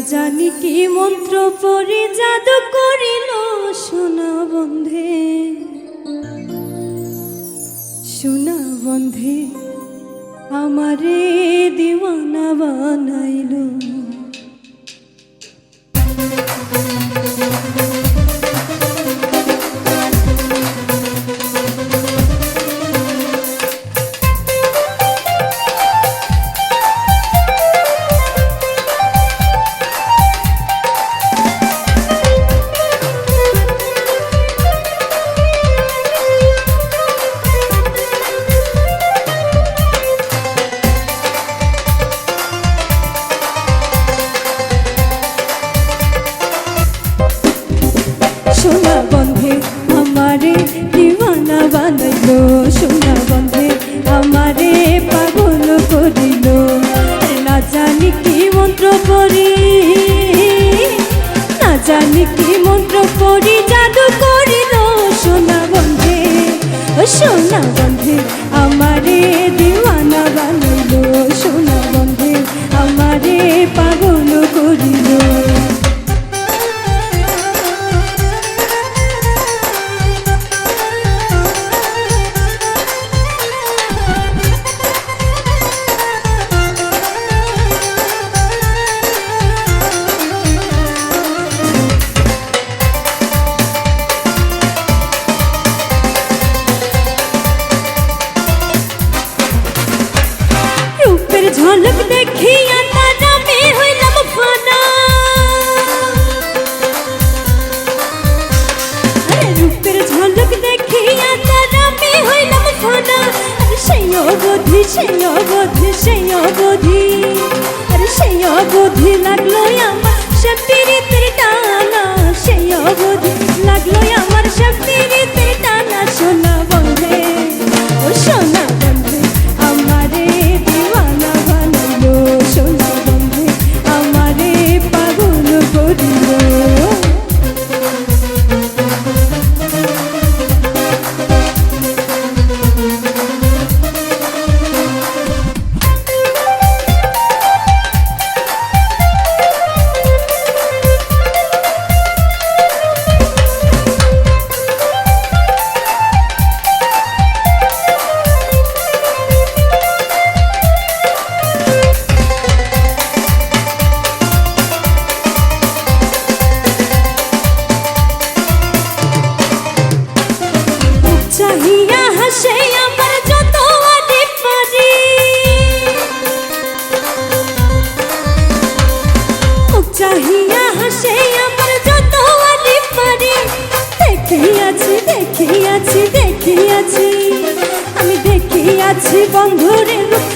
জানি কি মন্ত্র পরি জাদু করিল সোনা বন্ধে। সোনা বন্ধে আমারে দিওয়ানা বানাইলো। সোনা বন্ধে আমারে দিওয়ানা বানাইলো, সোনা বন্ধে আমারে পাগল করিল। না জানি কি মন্ত্র পড়ি, না জানি কি মন্ত্র পড়ি, জাদু করিল সোনা বন্ধে সোনা বন্ধে আমারে দিওয়ানা অবধি সেই অবধি সেই অবধি আর সেই অবধি লাগল আমার। চাহিয়া হাসে আমার যত আলি পারি। দেখিয়াছি দেখিয়াছি দেখিয়াছি। আমি দেখিয়াছি বন্ধুরে রূপ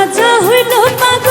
রাজা হইল পাগল।